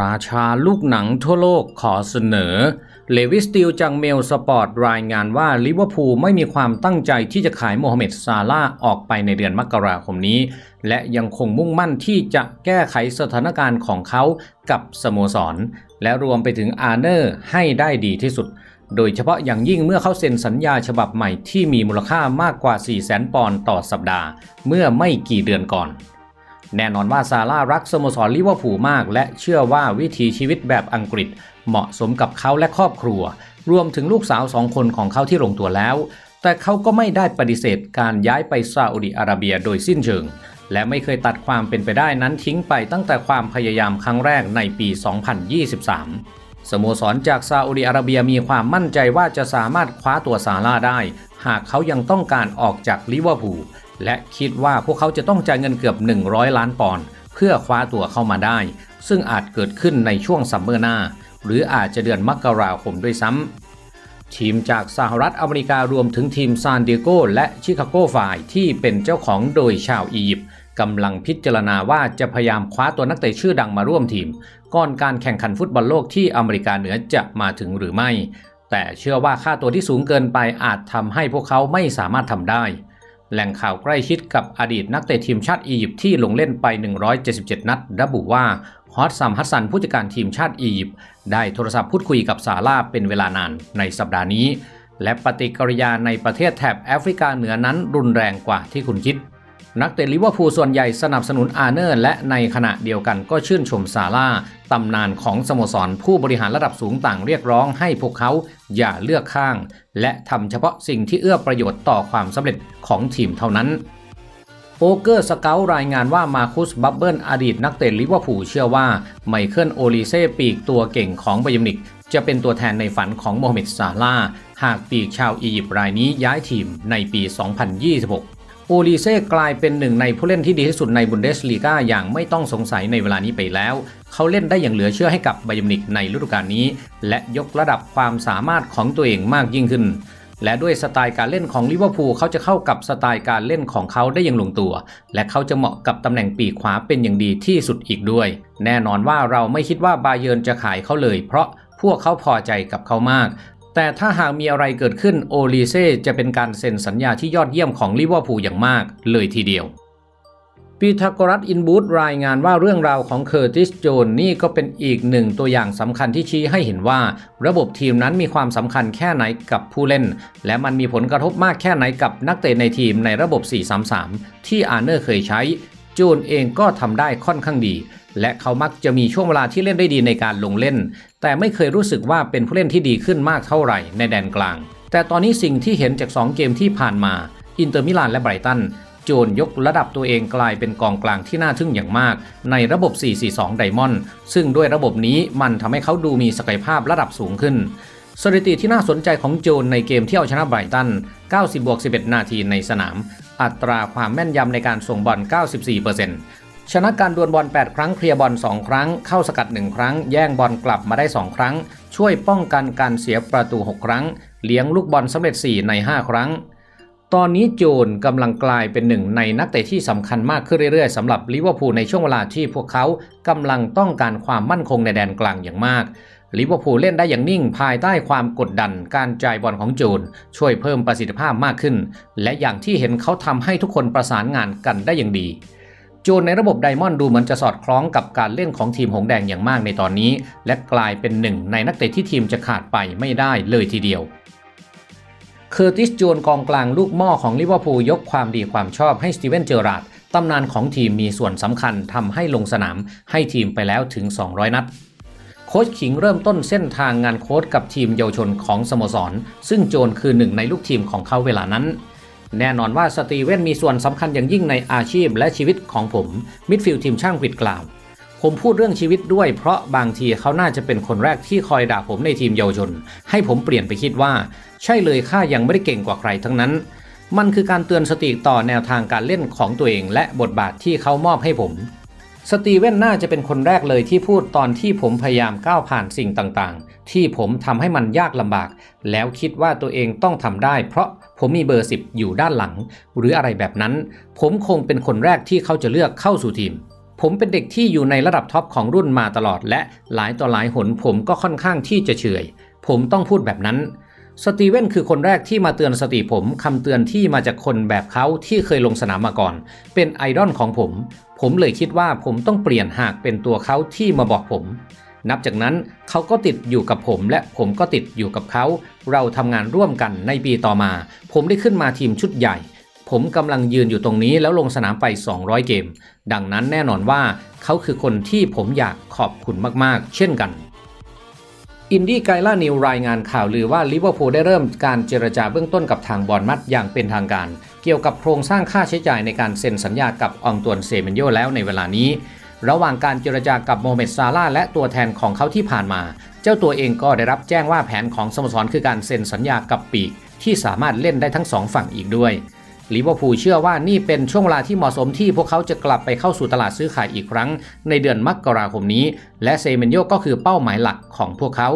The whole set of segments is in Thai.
ราชาลูกหนังทั่วโลกขอเสนอ เลวิสติลจากเมลสปอร์ตรายงานว่าลิเวอร์พูลไม่มีความตั้งใจที่จะขายโมฮัมเหม็ดซาลาออกไปในเดือนมกราคมนี้ และยังคงมุ่งมั่นที่จะแก้ไขสถานการณ์ของเขากับสโมสร และรวมไปถึงอาร์เนอร์ให้ได้ดีที่สุด โดยเฉพาะอย่างยิ่งเมื่อเขาเซ็นสัญญาฉบับใหม่ที่มีมูลค่ามากกว่า 4 0 0 0 0 0ปอนด์ต่อสัปดาห์ เมื่อไม่กี่เดือนก่อน แน่นอนว่าซาร่ารักสโมสรลิเวอร์พูลมาก และเชื่อว่าวิถีชีวิตแบบอังกฤษ เหมาะสมกับเขาและครอบครัว รวมถึงลูกสาวสองคนของเขาที่ลงตัวแล้ว แต่เขาก็ไม่ได้ปฏิเสธการย้ายไปซาอุดิอาระเบียโดยสิ้นเชิง และไม่เคยตัดความเป็นไปได้นั้นทิ้งไปตั้งแต่ความพยายามครั้งแรกในปี 2023สโมสรจากซาอุดิอาระเบียมีความมั่นใจว่าจะสามารถคว้าตัวซาร่าได้ หากเขายังต้องการออกจากลิเวอร์พูล และคิดว่าพวกเขาจะต้องจ่ายเงินเกือบ 100 ล้านปอนด์เพื่อคว้าตัวเข้ามาได้ ซึ่งอาจเกิดขึ้นในช่วงซัมเมอร์หน้า หรืออาจจะเดือนมกราคมด้วยซ้ำทีมจากสหรัฐอเมริการวมถึงทีมซานดิเอโกและชิคาโกฝ่ายที่เป็นเจ้าของโดยชาวอียิปต์กำลังพิจารณาว่าจะพยายามคว้าตัวนักเตะชื่อดังมาร่วมทีม ก่อนการแข่งขันฟุตบอลโลกที่อเมริกาเหนือจะมาถึงหรือไม่ แต่เชื่อว่าค่าตัวที่สูงเกินไปอาจทำให้พวกเขาไม่สามารถทำได้ แหล่งข่าวใกล้ชิดกับอดีตนักเตะทีมชาติอียิปต์ที่ลงเล่นไป 177 นัด ระบุว่าฮอตซัมฮัสซันผู้จัดการทีมชาติอียิปต์ได้โทรศัพท์พูดคุยกับซาลาเป็นเวลานานในสัปดาห์นี้ และปฏิกิริยาในประเทศแถบแอฟริกาเหนือนั้นรุนแรงกว่าที่คุณคิด นักเตะลิเวอร์พูลส่วนใหญ่สนับสนุนอาร์เนอร์ และในขณะเดียวกันก็ชื่นชมซาร่าตำนานของสโมสรผู้บริหารระดับสูงต่างเรียกร้องให้พวกเขาอย่าเลือกข้าง และทำเฉพาะสิ่งที่เอื้อประโยชน์ต่อความสำเร็จของทีมเท่านั้นโป๊กเกอร์สเกลรายงานว่ามาคุสบับเบิลอดีตนักเตะลิเวอร์พูลเชื่อว่า ไมเคิลโอลิเซ่ปีกตัวเก่งของบายร์นมิกจะเป็นตัวแทนในฝันของโมฮัมเหม็ดซาลาหากปีกชาวอียิปต์รายนี้ย้ายทีมในปี 2026 อลิเซ่กลายเป็นหนึ่งในผู้เล่นที่ดีที่สุดในบุนเดสลีกาอย่างไม่ต้องสงสัยในเวลานี้ไปแล้ว เขาเล่นได้อย่างเหลือเชื่อให้กับไบยร์นมิกในฤดูกาลนี้ และยกระดับความสามารถของตัวเองมากยิ่งขึ้น และด้วยสไตล์การเล่นของลิเวอร์พูลเขาจะเข้ากับสไตล์การเล่นของเขาได้อย่างลงตัว และเขาจะเหมาะกับตำแหน่งปีกขวาเป็นอย่างดีที่สุดอีกด้วย แน่นอนว่าเราไม่คิดว่าบาเยิร์นจะขายเขาเลย เพราะพวกเขาพอใจกับเขามาก แต่ถ้าหากมีอะไรเกิดขึ้นโอลิเซ่จะเป็นการเซ็นสัญญาที่ยอดเยี่ยมของลิเวอร์พูลอย่างมากเลยทีเดียวปีทากรัสอินบูธรายงานว่าเรื่องราวของเคอร์ติสโจนนี่ก็เป็นอีกหนึ่งตัวอย่างสำคัญที่ชี้ให้เห็นว่า ระบบทีมนั้นมีความสำคัญแค่ไหนกับผู้เล่น และมันมีผลกระทบมากแค่ไหนกับนักเตะในทีมในระบบ 4-3-3 ที่อาร์เนอร์เคยใช้ โจนเองก็ทำได้ค่อนข้างดี และเขามักจะมีช่วงเวลาที่เล่นได้ดีในการลงเล่น แต่ไม่เคยรู้สึกว่าเป็นผู้เล่นที่ดีขึ้นมากเท่าไหร่ในแดนกลาง แต่ตอนนี้สิ่งที่เห็นจาก 2 เกมที่ผ่านมา อินเตอร์มิลานและไบรตันโจนยกระดับตัวเองกลายเป็นกองกลางที่น่าทึ่งอย่างมาก ในระบบ 4-4-2 ไดมอนด์ซึ่งด้วยระบบนี้มันทำให้เขาดูมีศักยภาพระดับสูงขึ้นสถิติที่น่าสนใจของโจนในเกมที่เอาชนะไบรตัน 90บวก11 นาทีในสนาม อัตราความแม่นยำในการส่งบอล 94% ชนะการดวลบอล 8 ครั้งเคลียร์บอล 2 ครั้ง เข้าสกัด 1 ครั้ง แย่งบอลกลับมาได้ 2 ครั้ง ช่วยป้องกันการเสียประตู 6 ครั้ง เลี้ยงลูกบอลสำเร็จ 4 ใน 5 ครั้ง ตอนนี้โจนกำลังกลายเป็นหนึ่งในนักเตะที่สำคัญมากขึ้นเรื่อยๆสำหรับลิเวอร์พูลในช่วงเวลาที่พวกเขากำลังต้องการความมั่นคงในแดนกลางอย่างมากลิเวอร์พูลเล่นได้อย่างนิ่งภายใต้ความกดดันการจ่ายบอลของโจนช่วยเพิ่มประสิทธิภาพมากขึ้น และอย่างที่เห็นเขาทำให้ทุกคนประสานงานกันได้อย่างดี จนในระบบไดมอนด์ดูเหมือนจะสอดคล้องกับการเล่นของทีมหงแดงอย่างมากในตอนนี้ และกลายเป็นหนึ่งในนักเตะที่ทีมจะขาดไปไม่ได้เลยทีเดียวเคอร์ติสโจนกองกลางลูกหม้อของลิเวอร์พูลยกความดีความชอบให้สตีเวนเจอราร์ดตำนานของทีมมีส่วนสำคัญทำให้ลงสนามให้ทีมไปแล้วถึง 200 นัด โค้ชขิงเริ่มต้นเส้นทางงานโค้ชกับทีมเยาวชนของสโมสร ซึ่งโจนคือหนึ่งในลูกทีมของเขาเวลานั้น แน่นอนว่าสตีเวนมีส่วนสำคัญอย่างยิ่งในอาชีพและชีวิตของผม มิดฟิลด์ทีมช่างกฤษกล่าว ผมพูดเรื่องชีวิตด้วยเพราะบางทีเขาน่าจะเป็นคนแรกที่คอยด่าผมในทีมเยาวชน ให้ผมเปลี่ยนไปคิดว่า ใช่เลยข้ายังไม่ได้เก่งกว่าใครทั้งนั้น มันคือการเตือนสติต่อแนวทางการเล่นของตัวเองและบทบาทที่เขามอบให้ผม สตีเว่นน่าจะเป็นคนแรกเลยที่พูดตอนที่ผมพยายามก้าวผ่านสิ่งต่างๆ ที่ผมทำให้มันยากลำบาก แล้วคิดว่าตัวเองต้องทำได้ เพราะผมมีเบอร์สิบอยู่ด้านหลัง หรืออะไรแบบนั้น ผมคงเป็นคนแรกที่เขาจะเลือกเข้าสู่ทีมผผมเป็นเด็กที่อยู่ในระดับท็อปของรุ่นมาตลอด และหลายต่อหลายหนผมก็ค่อนข้างที่จะเฉยผมต้องพูดแบบนั้นสตีเวนคือคนแรกที่มาเตือนสติผมคำเตือนที่มาจากคนแบบเขาที่เคยลงสนามมาก่อน เป็นไอดอลของผม ผมเลยคิดว่าผมต้องเปลี่ยนหากเป็นตัวเขาที่มาบอกผม นับจากนั้นเขาก็ติดอยู่กับผมและผมก็ติดอยู่กับเขา เราทำงานร่วมกันในปีต่อมา ผมได้ขึ้นมาทีมชุดใหญ่ ผมกำลังยืนอยู่ตรงนี้แล้วลงสนามไป 200 เกม ดังนั้นแน่นอนว่าเขาคือคนที่ผมอยากขอบคุณมากๆ เช่นกัน อินดี้ไกล่านิวรายงานข่าวลือว่าลิเวอร์พูลได้เริ่มการเจรจาเบื้องต้นกับทางบอลมัดอย่างเป็นทางการ เกี่ยวกับโครงสร้างค่าใช้จ่ายในการเซ็นสัญญากับองตวนเซเมนโยแล้วในเวลานี้ ระหว่างการเจรจากับโมเมดซาลาและตัวแทนของเขาที่ผ่านมา เจ้าตัวเองก็ได้รับแจ้งว่าแผนของสโมสรคือการเซ็นสัญญากับปีกที่สามารถเล่นได้ทั้งสองฝั่งอีกด้วย ลิเวอร์พูลเชื่อว่านี่เป็นช่วงเวลาที่เหมาะสมที่พวกเขาจะกลับไปเข้าสู่ตลาดซื้อขายอีกครั้ง ในเดือนมกราคมนี้ และเซเมนโยก็คือเป้าหมายหลักของพวกเขา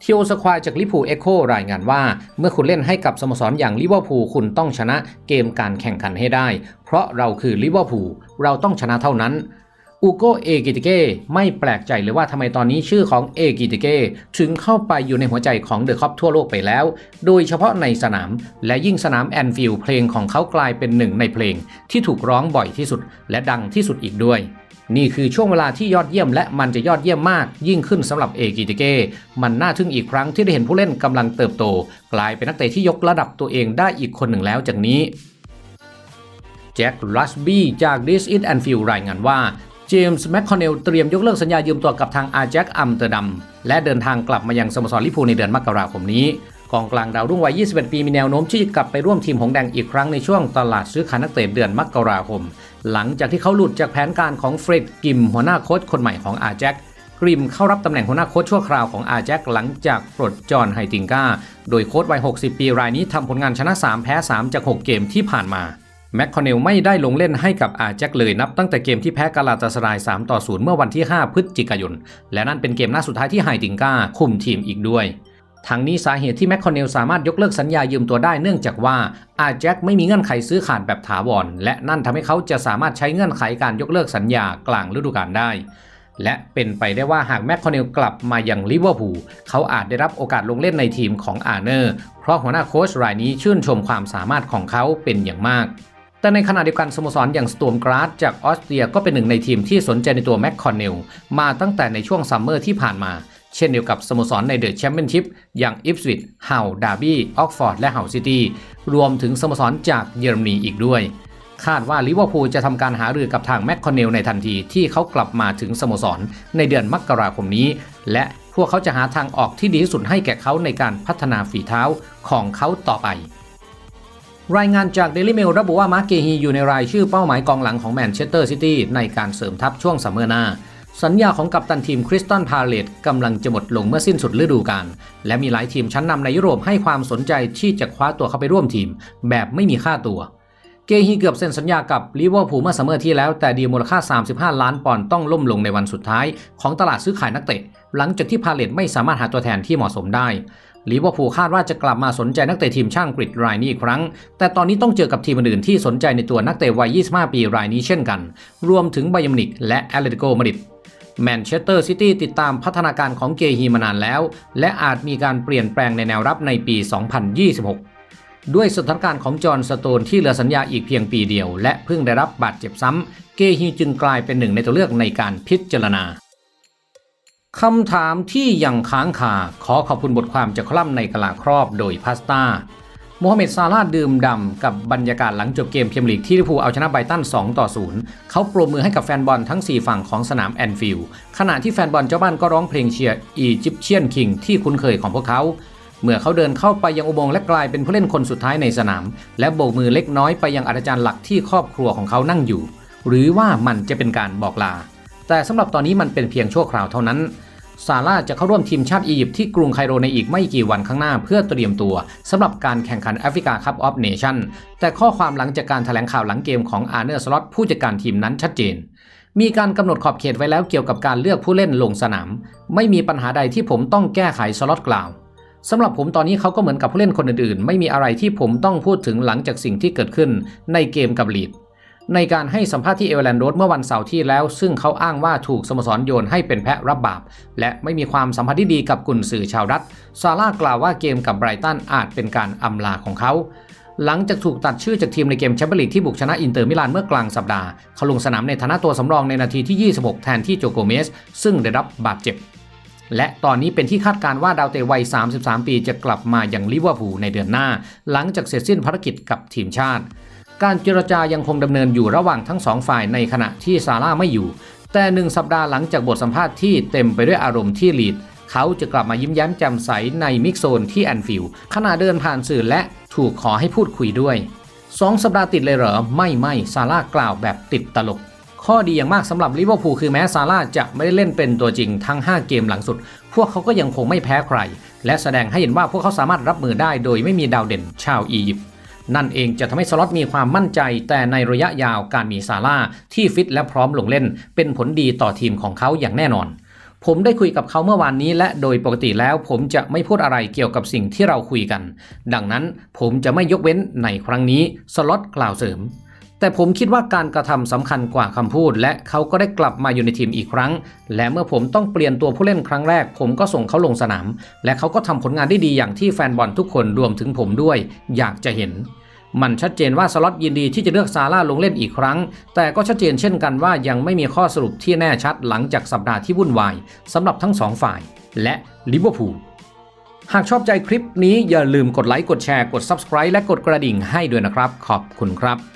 เทียวสควายจากลิเวอร์พูเอ็กโครายงานว่า เมื่อคุณเล่นให้กับสโมสรอย่างลิเวอร์พูลคุณต้องชนะเกมการแข่งขันให้ได้ เพราะเราคือลิเวอร์พูลเราต้องชนะเท่านั้น อูโกเอกิติเก้ไม่แปลกใจเลยว่าทำไมตอนนี้ชื่อของเอกิติเก้ถึงเข้าไปอยู่ในหัวใจของเดอะคอปทั่วโลกไปแล้ว โดยเฉพาะในสนาม และยิ่งสนามแอนฟิลด์เพลงของเขากลายเป็นหนึ่งในเพลง ที่ถูกร้องบ่อยที่สุด และดังที่สุดอีกด้วยนี่คือช่วงเวลาที่ยอดเยี่ยมและมันจะยอดเยี่ยมมาก ยิ่งขึ้นสำหรับเอกิติเก้ มันน่าทึ่งอีกครั้งที่ได้เห็นผู้เล่นกำลังเติบโต กลายเป็นนักเตะที่ยกระดับตัวเองได้อีกคนหนึ่งแล้วจากนี้ แจ็คลัสบี้จาก This Is Anfield รายงานว่า จมส์แมคคอนเนลเตรียมยกเลิกสัญญายืมตัวกับทางอาแจ็คอัมเตอร์ดัม และเดินทางกลับมายังสโมสรลิพูในเดือนมกราคมนี้ กองกลางดาวรุ่งวัย 21 ปีมีแนวโน้มที่จะกลับไปร่วมทีมหงแดงอีกครั้งในช่วงตลาดซื้อขายนักเตะเดือนมกราคม หลังจากที่เขาหลุดจากแผนการของเฟร็ดกิมหัวหน้าโค้ชคนใหม่ของอาแจ็คกริมเข้ารับตำแหน่งหัวหน้าโค้ชชั่วคราวของอาแจ็คหลังจากปลดจอห์นไฮติงกาโดยโค้ชวัย 60 ปีรายนี้ทำผลงานชนะ 3 แพ้ 3 จาก 6 เกมที่ผ่านมา แมคคอนเนลไม่ได้ลงเล่นให้กับอาแจ็คเลยนับตั้งแต่เกมที่แพ้กาลาตาสราย 3 ต่อ 0 เมื่อวันที่ 5 พฤศจิกายน และนั่นเป็นเกมหน้าสุดท้ายที่ไฮติงกาคุมทีมอีกด้วยทั้งนี้สาเหตุที่แมคคอนเนลสามารถยกเลิกสัญญายืมตัวได้เนื่องจากว่าอาแจ็คไม่มีเงื่อนไขซื้อขาดแบบถาวร และนั่นทำให้เขาจะสามารถใช้เงื่อนไขการยกเลิกสัญญากลางฤดูกาลได้ และเป็นไปได้ว่าหากแมคคอนเนลกลับมาอยังลิเวอร์พูลเขาอาจได้รับโอกาสลงเล่นในทีมของอาร์เนอร์ เพราะหัวหน้าโค้ชรายนี้ชื่นชมความสามารถของเขาเป็นอย่างมาก แต่ในขณะเดียวกันสโมสรอย่างสตูมกราสจากออสเตรียก็เป็นหนึ่งในทีมที่สนใจในตัวแมคคอนเนลมาตั้งแต่ในช่วงซัมเมอร์ที่ผ่านมา เช่นเดียวกับสโมสรในเดอะแชมเปี้ยนชิพอย่างอิฟสวิตเฮาดาร์บี้ออกฟอร์ดและเฮาซิตี้รวมถึงสโมสรจากเยอรมนีอีกด้วย คาดว่าลิเวอร์พูลจะทำการหารือกับทางแมคคอนเนลในทันทีที่เขากลับมาถึงสโมสรในเดือนมกราคมนี้ และพวกเขาจะหาทางออกที่ดีที่สุดให้แก่เขาในการพัฒนาฝีเท้าของเขาต่อไป รายงานจาก Daily Mail ระบุว่ามาร์เกฮีอยู่ในรายชื่อเป้าหมายกองหลังของแมนเชสเตอร์ซิตี้ในการเสริมทัพช่วงซัมเมอร์หน้า สัญญาของกัปตันทีมคริสตันพาเลตกำลังจะหมดลงเมื่อสิ้นสุดฤดูกาลและมีหลายทีมชั้นนำในยุโรปให้ความสนใจที่จะคว้าตัวเขาไปร่วมทีม แบบไม่มีค่าตัว เกฮีเกือบเซ็นสัญญากับลิเวอร์พูลเมื่อซัมเมอร์ที่แล้วแต่ดีมูลค่า 35 ล้านปอนด์ต้องล่มลงในวันสุดท้าย ของตลาดซื้อขายนักเตะ หลังจากที่พาเลตไม่สามารถหาตัวแทนที่เหมาะสมได้ ลิเวอร์พูลคาดว่าจะกลับมาสนใจนักเตะทีมช่างกรีกรายนี้อีกครั้ง แต่ตอนนี้ต้องเจอกับทีมอื่นที่สนใจในตัวนักเตะวัย 25 ปีรายนี้เช่นกัน รวมถึงไบยมินิกและแอตเลติโกมาดริดแมนเชสเตอร์ซิตี้ติดตามพัฒนาการของเกฮีมานานแล้ว และอาจมีการเปลี่ยนแปลงในแนวรับในปี 2026 ด้วยสถานการณ์ของจอห์นสโตนที่เหลือสัญญาอีกเพียงปีเดียว และเพิ่งได้รับบาดเจ็บซ้ำ เกฮีจึงกลายเป็นหนึ่งในตัวเลือกในการพิจารณา คำถามที่ยังค้างคาขอขอบคุณบทความจากคอลัมในกะลาครอบโดยพาสต้าโมฮัมเหม็ดซาลาดื่มด่ำกับบรรยากาศหลังจบเกมเมียร์ลีกที่ลิเวอร์พูลเอาชนะไบตัน 2 ต่อ 0 เขาปรบมือให้กับแฟนบอลทั้ง 4 ฝั่งของสนามแอนฟิลด์ขณะที่แฟนบอลเจ้าบ้านก็ร้องเพลงเชียร์อีจิปเชียนคิงที่คุ้นเคยของพวกเขา เมื่อเขาเดินเข้าไปยังอุโมงค์และกลายเป็นผู้เล่นคนสุดท้ายในสนาม และโบกมือเล็กน้อยไปยังอาจารย์หลักที่ครอบครัวของเขานั่งอยู่ หรือว่ามันจะเป็นการบอกลา แต่สำหรับตอนนี้มันเป็นเพียงชั่วคราวเท่านั้น ซาร่าจะเข้าร่วมทีมชาติอียิปต์ที่กรุงไคโรในอีกไม่กี่วันข้างหน้าเพื่อเตรียมตัวสำหรับการแข่งขันแอฟริกาคัพออฟเนชั่นแต่ข้อความหลังจากการแถลงข่าวหลังเกมของอาร์เนอร์สล็อตผู้จัดการทีมนั้นชัดเจน มีการกำหนดขอบเขตไว้แล้วเกี่ยวกับการเลือกผู้เล่นลงสนาม ไม่มีปัญหาใดที่ผมต้องแก้ไขสล็อตกล่าวสำหรับผมตอนนี้เขาก็เหมือนกับผู้เล่นคนอื่นๆ ไม่มีอะไรที่ผมต้องพูดถึงหลังจากสิ่งที่เกิดขึ้นในเกมกับลีด ในการให้สัมภาษณ์ที่เอเวอร์แลนด์โรดเมื่อวันเสาร์ที่แล้ว ซึ่งเขาอ้างว่าถูกสโมสรโยนให้เป็นแพะรับบาป และไม่มีความสัมพันธ์ที่ดีกับกุนสื่อชาวรัฐ ซาร่ากล่าวว่าเกมกับไบรตันอาจเป็นการอำลาของเขาหลังจากถูกตัดชื่อจากทีมในเกมแชมเปี้ยนลีกที่บุกชนะอินเตอร์มิลานเมื่อกลางสัปดาห์ เขาลงสนามในฐานะตัวสำรองในนาทีที่ 26 แทนที่โจโกเมส ซึ่งได้รับบาดเจ็บ และตอนนี้เป็นที่คาดการณ์ว่าดาวเตะวัย 33 ปีจะกลับมาอย่างลิเวอร์พูลในเดือนหน้า หลังจากเสร็จสิ้นภารกิจกับทีมชาติ การเจรจายังคงดำเนินอยู่ระหว่างทั้งสองฝ่ายในขณะที่ซาร่าไม่อยู่ แต่หนึ่งสัปดาห์หลังจากบทสัมภาษณ์ที่เต็มไปด้วยอารมณ์ที่ลีด เขาจะกลับมายิ้มแย้มแจ่มใสในมิกโซนที่แอนฟิลด์ขณะเดินผ่านสื่อและถูกขอให้พูดคุยด้วยสองสัปดาห์ติดเลยเหรอ ไม่ไม่ซาร่ากล่าวแบบติดตลก ข้อดีอย่างมากสำหรับลิเวอร์พูลคือแม้ซาร่าจะไม่ได้เล่นเป็นตัวจริงทั้ง 5 เกมหลังสุด พวกเขาก็ยังคงไม่แพ้ใคร และแสดงให้เห็นว่าพวกเขาสามารถรับมือได้โดยไม่มีดาวเด่นชาวอียิปต์ นั่นเองจะทำให้สล็อตมีความมั่นใจ แต่ในระยะยาวการมีซาร่าที่ฟิตและพร้อมลงเล่น เป็นผลดีต่อทีมของเขาอย่างแน่นอน ผมได้คุยกับเขาเมื่อวานนี้และโดยปกติแล้วผมจะไม่พูดอะไรเกี่ยวกับสิ่งที่เราคุยกัน ดังนั้นผมจะไม่ยกเว้นในครั้งนี้สล็อตกล่าวเสริม แต่ผมคิดว่าการกระทำสำคัญกว่าคำพูด และเขาก็ได้กลับมาอยู่ในทีมอีกครั้ง และเมื่อผมต้องเปลี่ยนตัวผู้เล่นครั้งแรก ผมก็ส่งเขาลงสนาม และเขาก็ทำผลงานได้ดีอย่างที่แฟนบอลทุกคนรวมถึงผมด้วย อยากจะเห็น มันชัดเจนว่าสล็อตยินดีที่จะเลือกซาร่าลงเล่นอีกครั้ง แต่ก็ชัดเจนเช่นกันว่ายังไม่มีข้อสรุปที่แน่ชัดหลังจากสัปดาห์ที่วุ่นวายสำหรับทั้งสองฝ่าย และลิเวอร์พูลหากชอบใจคลิปนี้อย่าลืมกดไลค์กดแชร์กด Subscribe และกดกระดิ่งให้ด้วยนะครับ ขอบคุณครับ